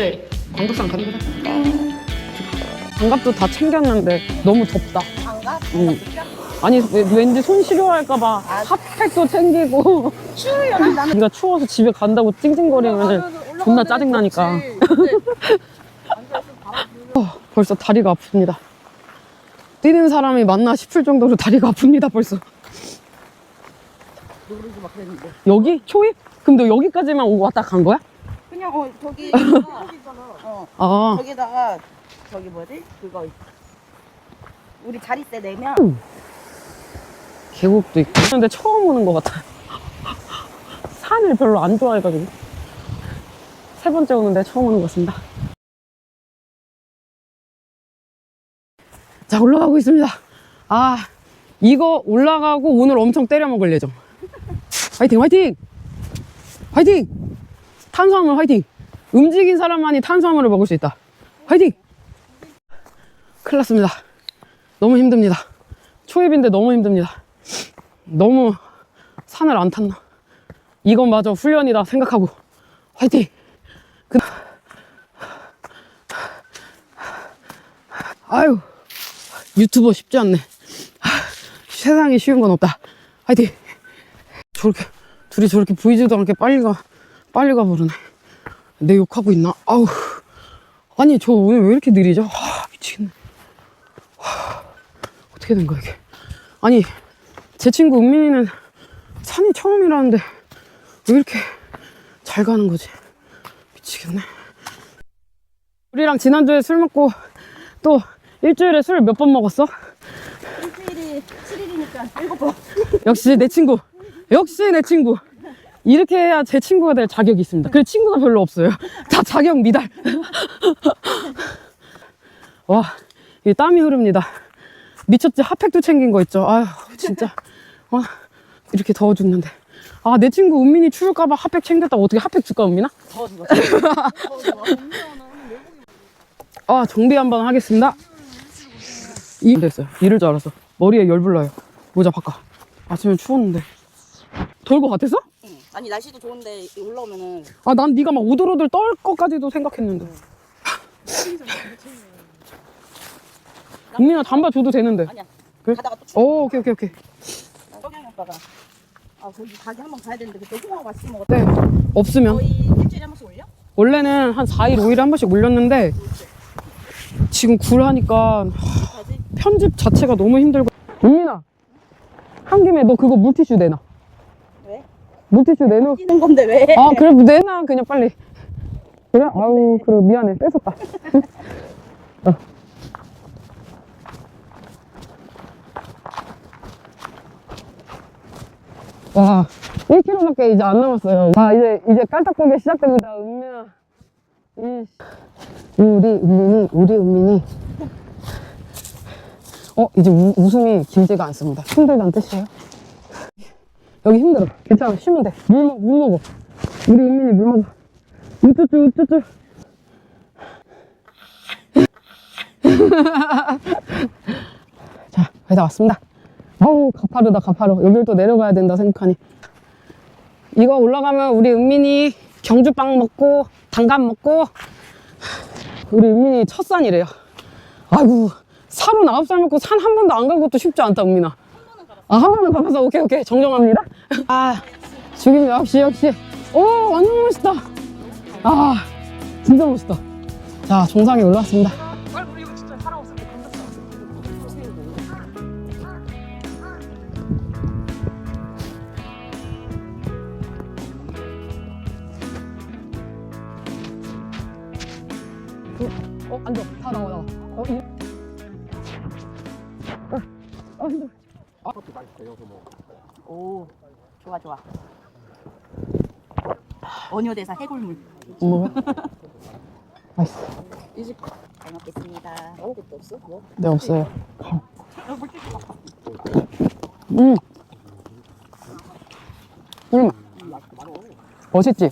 주에 광덕산 가는 거다. 장갑도 다 챙겼는데 너무 덥다. 장갑? 응. 아니 왜- 왠지 손 시려할까봐 핫팩도 챙기고 추워요. 나는 네가 추워서 집에 간다고 찡찡거리면 존나 짜증나니까 어, 벌써 다리가 아픕니다 뛰는 사람이 맞나 싶을 정도로 다리가 아픕니다 벌써. 여기? 초입? 그럼 너 여기까지만 오고 왔다 간 거야? 그냥 어 저기 어. 아 저기다가 저기 뭐지? 그거 우리 자리세 내면? 계곡도 있고. 근데 처음 오는 것 같아. 산을 별로 안 좋아해가지고. 세 번째 오는데 처음 오는 것 같습니다. 자 올라가고 있습니다. 아 이거 올라가고 오늘 엄청 때려 먹을 예정. 화이팅 화이팅! 화이팅 탄수화물 화이팅! 움직인 사람만이 탄수화물을 먹을 수 있다. 화이팅! 큰일 났습니다. 너무 힘듭니다. 초입인데 너무 힘듭니다. 너무 산을 안 탔나? 이것마저 훈련이다 생각하고. 화이팅! 그... 아유 유튜버 쉽지 않네. 하, 세상에 쉬운 건 없다. 화이팅! 저렇게 둘이 저렇게 보이지도 않게 빨리 가 빨리 가버리네 내 욕하고 있나 아우 아니 저 오늘 왜 이렇게 느리죠 아, 미치겠네 하, 어떻게 된 거야 이게 아니 제 친구 은민이는 산이 처음이라는데 왜 이렇게 잘 가는 거지? 미치겠네. 우리랑 지난주에 술 먹고 또 일주일에 술 몇 번 먹었어? 일주일이 7일이니까 7번 역시 내 친구. 역시 내 친구. 이렇게 해야 제 친구가 될 자격이 있습니다. 그래 친구가 별로 없어요. 다 자격 미달. 와, 이 땀이 흐릅니다. 미쳤지 핫팩도 챙긴 거 있죠. 아휴 진짜. 와, 이렇게 더워 죽는데. 아, 내 친구 은민이 추울까봐 핫팩 챙겼다고 어떻게 핫팩 줄까, 은민아? 더 죽어 아, 정비 한번 하겠습니다. 이 됐어요. 이럴 줄 알았어. 머리에 열 불러요. 모자 바꿔. 아침에 추웠는데. 것 같았어? 아니 날씨도 좋은데 올라오면은 아, 난 네가 막 오돌오돌 떨 것까지도 생각했는데. 은민아, 잠바 줘도 되는데. 아니야 그래? 가다가 또 추워 오, 오케이, 오케이, 오케이. 석양이 오빠가 아 거기 가게 한번 가야 되는데 그때 홍어 맛있게 먹었다 네. 없으면. 거의 일주일에 한 번씩 올려? 원래는 한 4일, 5일에 한 번씩 올렸는데, 지금 굴 하니까 가지? 편집 자체가 너무 힘들고. 은민아, 한 김에 너 그거 물티슈 내놔. 왜? 물티슈 내놓. 뛰는 건데 왜? 아, 그래, 내놔, 그냥 빨리. 그래? 아우, 그래, 미안해. 뺏었다. 어. 와, 1km밖에 이제 안 남았어요. 아, 이제, 이제 깔딱고개 시작됩니다. 은민아. 우리 은민이, 우리 은민이. 어, 이제 우, 웃음이 길지가 않습니다. 힘들다는 뜻이에요. 여기 힘들어. 괜찮아. 쉬면 돼. 물, 먹- 물 먹어. 우리 은민이 물 먹어. 우쭈쭈, 우쭈쭈. 자, 회사 왔습니다. 어우, 가파르다, 가파르. 여길 또 내려가야 된다 생각하니. 이거 올라가면 우리 은민이 경주빵 먹고, 단감 먹고, 우리 은민이 첫 산이래요. 아이고, 살은 아홉 살 먹고 산 한 번도 안 간 것도 쉽지 않다, 은민아. 아, 한 번은 가봐서 오케이, 오케이. 정정합니다. 아, 죽입니다. 역시, 역시. 오, 완전 멋있다. 아, 진짜 멋있다. 자, 정상에 올라왔습니다. 어, 앉아. 다 나와, 나와. 어, 이... 어, 아, 힘들어. 오 좋아 좋아 원효대사 해골물 뭐야? 맛있어. 잘 먹겠습니다 아무것도 없어? 뭐? 네, 없어요. 음. 음. 멋있지?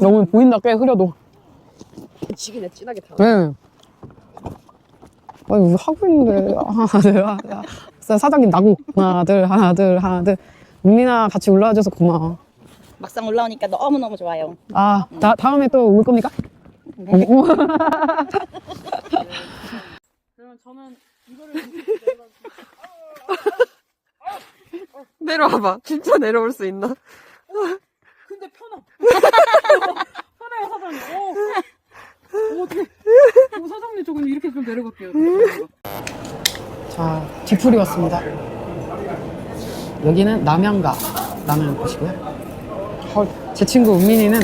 너무 보인다, 꽤 흐려도. 지기네 진하게 다 네. 아니, 우리 하고 있는데. 하나, 둘, 하나. 사- 사장님 나고. 하나, 둘, 하나, 둘, 하나, 둘. 민민아 같이 올라와줘서 고마워. 막상 올라오니까 너무너무 좋아요 아, 다, 다음에 또 올 겁니까? 그러면 저는 이거를 내려와봐. 진짜 내려올 수 있나? 근데 편하. 편해요 사장님. 오, 오 어떻게? 오, 사장님 조금 이렇게 좀 내려갈게요. 자 뒤풀이 왔습니다. 여기는 남양가 남양 곳이고요. 헐, 제 친구 은민이는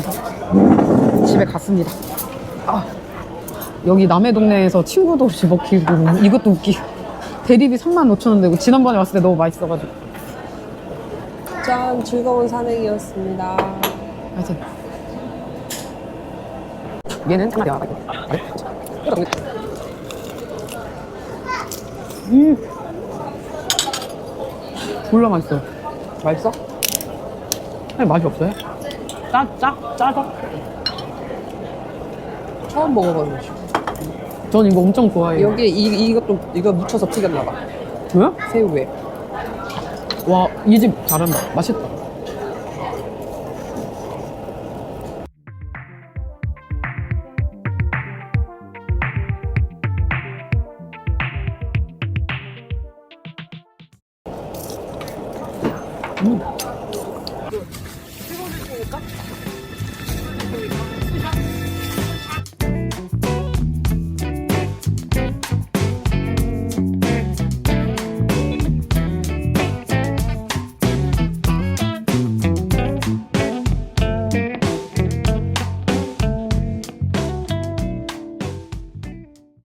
집에 갔습니다. 아, 여기 남해 동네에서 친구도 없이 먹히고 이것도 웃기. 대리비 3만 5천 원 되고 지난번에 왔을 때 너무 맛있어가지고. 짠, 즐거운 산행이었습니다. 하여튼 얘는 장난이야 음 졸라 맛있어 맛있어? 아니 맛이 없어요? 짜, 짜, 짜서? 처음 먹어보는 거. 전 이거 엄청 좋아해요 여기 이, 이것도, 이거 묻혀서 튀겼나봐. 뭐야? 새우에. 와, 이 집 잘한다. 맛있다. 음.